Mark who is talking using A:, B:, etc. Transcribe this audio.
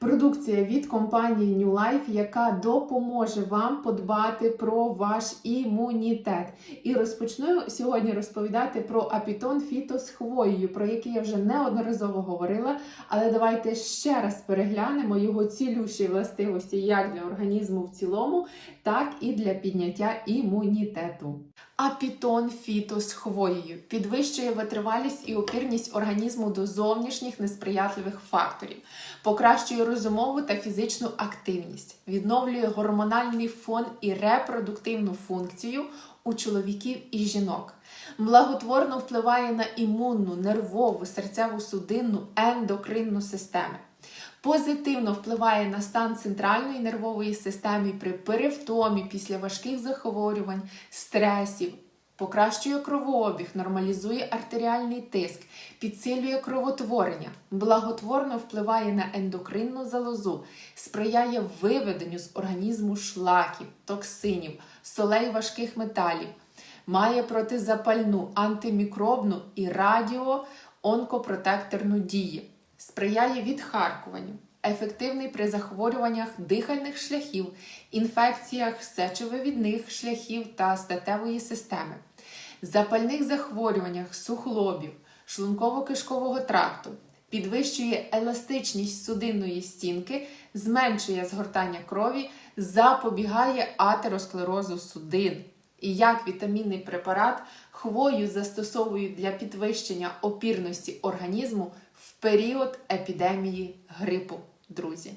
A: Продукція від компанії New Life, яка допоможе вам подбати про ваш імунітет. І розпочну сьогодні розповідати про апітон фіто з хвоєю, про який я вже неодноразово говорила. Але давайте ще раз переглянемо його цілющі властивості як для організму в цілому, так і для підняття імунітету. Апітон фіто з хвоєю підвищує витривалість і опірність організму до зовнішніх несприятливих факторів, покращує розумову та фізичну активність, відновлює гормональний фон і репродуктивну функцію у чоловіків і жінок, благотворно впливає на імунну, нервову, серцеву судинну, ендокринну системи. Позитивно впливає на стан центральної нервової системи при перевтомі після важких захворювань, стресів, покращує кровообіг, нормалізує артеріальний тиск, підсилює кровотворення, благотворно впливає на ендокринну залозу, сприяє виведенню з організму шлаків, токсинів, солей важких металів, має протизапальну, антимікробну і радіо-онкопротекторну дію сприяє відхаркуванню, ефективний при захворюваннях дихальних шляхів, інфекціях сечовивідних шляхів та статевої системи, запальних захворюваннях суглобів, шлунково-кишкового тракту, підвищує еластичність судинної стінки, зменшує згортання крові, запобігає атеросклерозу судин. І як вітамінний препарат хвою застосовують для підвищення опірності організму в період епідемії грипу, друзі.